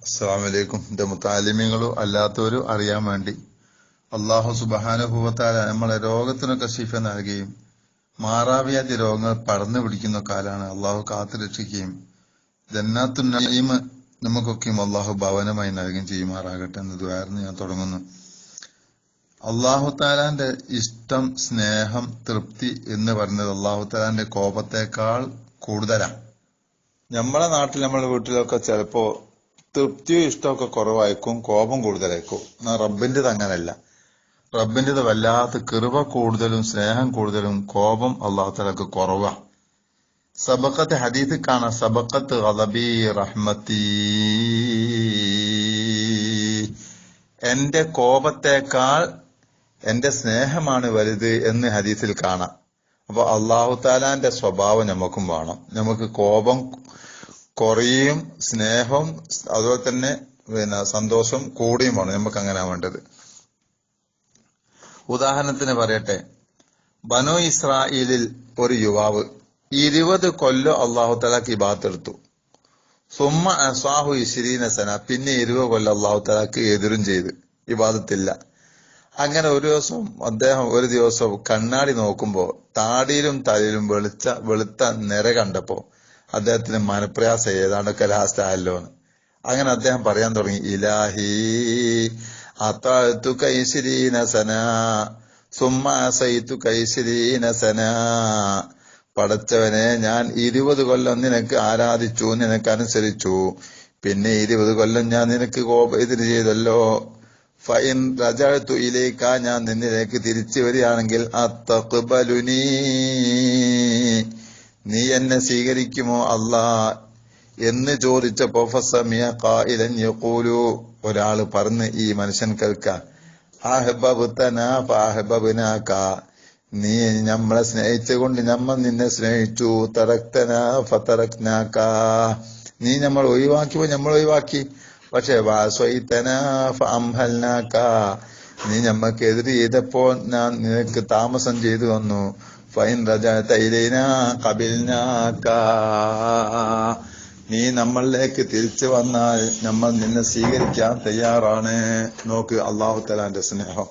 അസ്സാം വലൈക്കും എന്റെ മുത്താലിമ്യങ്ങളും അല്ലാത്തവരും അറിയാൻ വേണ്ടി. അള്ളാഹു സുബാനുഭൂവത്താല നമ്മളെ രോഗത്തിനൊക്കെ ശിഫ നൽകുകയും മാറാവ്യാധി രോഗങ്ങൾ പടർന്നു പിടിക്കുന്ന കാലാണ് അള്ളാഹു കാത്തു രക്ഷിക്കുകയും ജന്നാത്തു നഈമ് നമുക്കൊക്കെയും അള്ളാഹു ഭവനമായി നൽകുകയും ചെയ്യുമാറാകട്ടെ എന്ന് ദ്വാരന്ന് ഞാൻ തുടങ്ങുന്നു. അള്ളാഹു താലാന്റെ ഇഷ്ടം സ്നേഹം തൃപ്തി എന്ന് പറഞ്ഞത് അള്ളാഹു താലാന്റെ കോപത്തേക്കാൾ കൂടുതലാണ് നമ്മളെ നാട്ടിൽ നമ്മളെ വീട്ടിലൊക്കെ ചിലപ്പോ തൃപ്തിയും ഇഷ്ടമൊക്കെ കുറവായിരിക്കും കോപം കൂടുതലായിരിക്കും. എന്നാൽ റബ്ബിന്റെത് അങ്ങനല്ല റബ്ബിന്റെത് വല്ലാത്ത കൃപ കൂടുതലും സ്നേഹം കൂടുതലും കോപം അള്ളാഹുത്തലക്ക് കുറവാ. സബക്കത്ത് ഹദീത്ത് കാണാം. സബക്കത്ത് അലബി റഹ്മത്തി. എന്റെ കോപത്തേക്കാൾ എന്റെ സ്നേഹമാണ് വലുത് എന്ന് ഹദീസിൽ കാണാം. അപ്പൊ അള്ളാഹു താലാന്റെ സ്വഭാവം നമുക്കും വേണം. നമുക്ക് കോപം കുറയും സ്നേഹവും അതുപോലെ തന്നെ പിന്നെ സന്തോഷം കൂടിയും വേണം. നമുക്ക് അങ്ങനെ വേണ്ടത്. ഉദാഹരണത്തിന് പറയട്ടെ. ബനോ ഇസ്രായേലിൽ ഒരു യുവാവ് ഇരുപത് കൊല്ലം അള്ളാഹു തലാക്ക് ഇബാത്തെടുത്തു സുമ ഇഷിരീന സന പിന്നെ ഇരുപത് കൊല്ലം അള്ളാഹു തലാക്ക് എതിരും ചെയ്ത്. ഇബാദത്തില്ല. അങ്ങനെ ഒരു ദിവസം അദ്ദേഹം ഒരു ദിവസം കണ്ണാടി നോക്കുമ്പോൾ താടിയിലും തലയിലും വെളിച്ച വെളുത്ത നിര കണ്ടപ്പോ അദ്ദേഹത്തിന് മനപ്രയാസ ഏതാണ്ടൊക്കെ ലാസ്റ്റ് എന്ന് അങ്ങനെ അദ്ദേഹം പറയാൻ തുടങ്ങി ഇലാഹി അത്താഴ്ത്തു കൈശിരീനസന സന കൈശിരീനസന പടച്ചവനെ ഞാൻ ഇരുപത് കൊല്ലം നിനക്ക് ആരാധിച്ചു നിനക്ക് അനുസരിച്ചു പിന്നെ ഇരുപത് കൊല്ലം ഞാൻ നിനക്ക് ഇതിന് ചെയ്തല്ലോ. ഫൈൻ റജഅത്തു ഇലേക്ക ഞാൻ നിന്നിലേക്ക് തിരിച്ചു വരികയാണെങ്കിൽ അത്തഖ്ബലുനീ. നീ എന്നെ സ്വീകരിക്കുമോ അല്ലാ? എന്ന് ചോദിച്ചപ്പോ ഫസമിയ കായിലൻ യക്കൂലു ഒരാൾ പറഞ്ഞ് ഈ മനുഷ്യൻ കേൾക്ക. നീ നമ്മളെ സ്നേഹിച്ചുകൊണ്ട് നമ്മൾ നിന്നെ സ്നേഹിച്ചു. തറക്തന ഫതറക്നാക നീ നമ്മൾ ഒഴിവാക്കിയപ്പോ നമ്മൾ ഒഴിവാക്കി. പക്ഷെ നീ നമ്മക്ക് എതിര് ചെയ്തപ്പോൾ ഞാൻ നിനക്ക് താമസം ചെയ്തു വന്നു ഫൈൻ റജഅത ഇലൈനാ ഖബിൽനാക നീ നമ്മളിലേക്ക് തിരിച്ചു വന്നാൽ നമ്മൾ നിന്നെ സ്വീകരിക്കാൻ തയ്യാറാണ്. നോക്ക് അള്ളാഹു തലാന്റെ സ്നേഹം.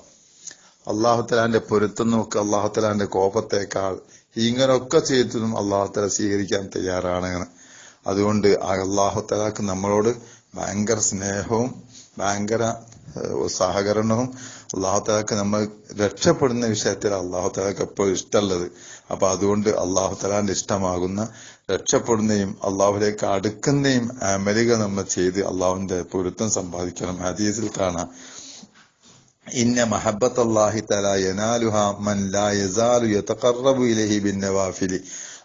അള്ളാഹു തലാന്റെ പൊരുത്തം നോക്ക് അള്ളാഹു തലാന്റെ കോപത്തേക്കാൾ. ഇങ്ങനൊക്കെ ചെയ്തിട്ടും അള്ളാഹു തല സ്വീകരിക്കാൻ തയ്യാറാണ് അതുകൊണ്ട് അള്ളാഹു തലാക്ക് നമ്മളോട് ഭയങ്കര സ്നേഹവും ഭയങ്കര സഹകരണവും അള്ളാഹു തലാക്ക് നമ്മൾ രക്ഷപ്പെടുന്ന വിഷയത്തിൽ അള്ളാഹു തലാക്ക് എപ്പോഴും ഇഷ്ടമുള്ളത് അപ്പൊ അതുകൊണ്ട് അള്ളാഹു തലാന്റെ ഇഷ്ടമാകുന്ന രക്ഷപ്പെടുന്നതും അള്ളാഹുലേക്ക് അടുക്കുന്നതും അമലിക നമ്മൾ ചെയ്ത് അള്ളാഹുവിന്റെ പൊരുത്തം സമ്പാദിക്കണം. ഹദീസിൽ കാണാം. ഇന്ന മഹബത്ത് അള്ളാഹി തല യനാലുഹ മൻ ലാ യസാലു യതഖറബു ഇലൈഹി ബിന്നവാഫിലി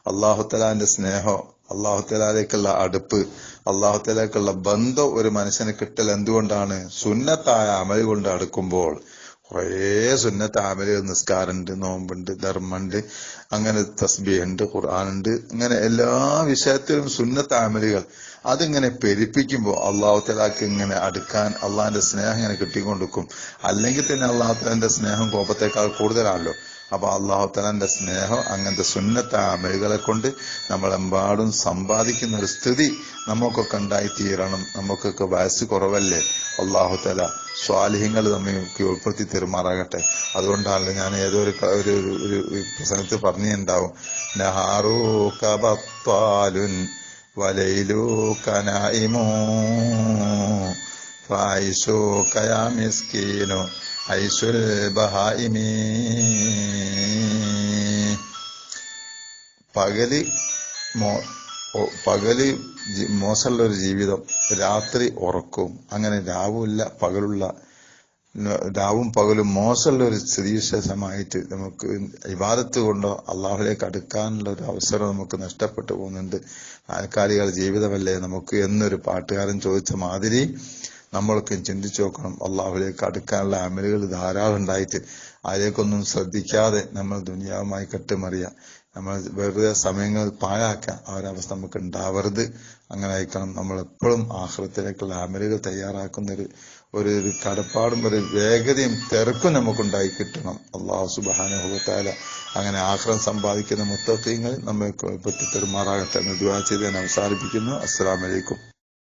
അള്ളാഹു തലാന്റെ സ്നേഹം അള്ളാഹു തലാലേക്കുള്ള അടുപ്പ് അള്ളാഹു തലാലേക്കുള്ള ബന്ധം ഒരു മനുഷ്യന് കിട്ടൽ എന്തുകൊണ്ടാണ്? സുന്നത്തായ അമൽ കൊണ്ട് അടുക്കുമ്പോൾ കുറേ സുന്നത്ത് അമലുകൾ നിസ്കാരമുണ്ട് നോമ്പുണ്ട് ധർമ്മമുണ്ട് അങ്ങനെ തസ്ബിയുണ്ട് ഖുർആാനുണ്ട് അങ്ങനെ എല്ലാ വിഷയത്തിലും സുന്നത്ത് ആമലുകൾ അതിങ്ങനെ പെരുപ്പിക്കുമ്പോൾ അള്ളാഹു തലാക്ക് ഇങ്ങനെ അടുക്കാൻ അള്ളാഹിന്റെ സ്നേഹം ഇങ്ങനെ കിട്ടിക്കൊണ്ടിരിക്കും. അല്ലെങ്കിൽ തന്നെ അള്ളാഹു തലാന്റെ സ്നേഹം കോപത്തേക്കാൾ കൂടുതലാണല്ലോ. അപ്പൊ അള്ളാഹു തലാന്റെ സ്നേഹം അങ്ങനത്തെ സുന്നത്ത അമലുകളെ കൊണ്ട് നമ്മളെമ്പാടും സമ്പാദിക്കുന്ന ഒരു സ്ഥിതി നമുക്കൊക്കെ ഉണ്ടായിത്തീരണം. നമുക്കൊക്കെ വയസ്സ് കുറവല്ലേ? അള്ളാഹു തല സ്വാലിഹ്യങ്ങൾ നമ്മൾക്ക് ഉൾപ്പെടുത്തി തെരുമാറാകട്ടെ. അതുകൊണ്ടാണ് ഞാൻ ഏതോ ഒരു ഒരു ഒരു പ്രസംഗത്തിൽ പറഞ്ഞിട്ടുണ്ടാവും. നഹാറൂ കബത്താലുൻ വലയിലൂ കനായിമോ ഫായിഷോ കയാ മിസ്കീനു ഐസുൽ ബഹായിമീ പകൽ മോ പകൽ മോശമുള്ള ഒരു ജീവിതം. രാത്രി ഉറക്കവും അങ്ങനെ രാവുമില്ല പകലുള്ള രാവും പകലും മോശമുള്ള ഒരു സ്ഥിതിവിശേഷമായിട്ട് നമുക്ക് ഇബാദത്ത് കൊണ്ടോ അള്ളാഹുലേക്ക് അടുക്കാനുള്ള ഒരു അവസരം നമുക്ക് നഷ്ടപ്പെട്ടു പോകുന്നുണ്ട്. താൽക്കാലിക ജീവിതമല്ലേ നമുക്ക് എന്നൊരു പാട്ടുകാരൻ ചോദിച്ച മാതിരി നമ്മളൊക്കെ ചിന്തിച്ചു നോക്കണം. അള്ളാഹുലേക്ക് അടുക്കാനുള്ള അമലുകൾ ധാരാളം ഉണ്ടായിട്ട് അതിലേക്കൊന്നും ശ്രദ്ധിക്കാതെ നമ്മൾ ദുനിയാവുമായി കെട്ടുമറിയാം. നമ്മൾ വെറുതെ സമയങ്ങൾ പാഴാക്കാം ആ ഒരവസ്ഥ നമുക്ക് ഉണ്ടാവരുത്. അങ്ങനെ അയക്കണം നമ്മൾ എപ്പോഴും ആഹ്ലത്തിലേക്കുള്ള അമലുകൾ തയ്യാറാക്കുന്ന ഒരു ഒരു ഒരു കടപ്പാടും ഒരു വേഗതയും തിരക്കും നമുക്കുണ്ടായി കിട്ടണം. അള്ളാഹു സുബാനുഭവത്താല അങ്ങനെ ആഹ്ലം സമ്പാദിക്കുന്ന മുത്തക്കങ്ങൾ നമ്മെ പറ്റി തെരുമാറാകട്ടെ എന്ന് ദുവാ ചെയ്ത് ഞാൻ അവസാനിപ്പിക്കുന്നു. അസ്സാം വലൈക്കും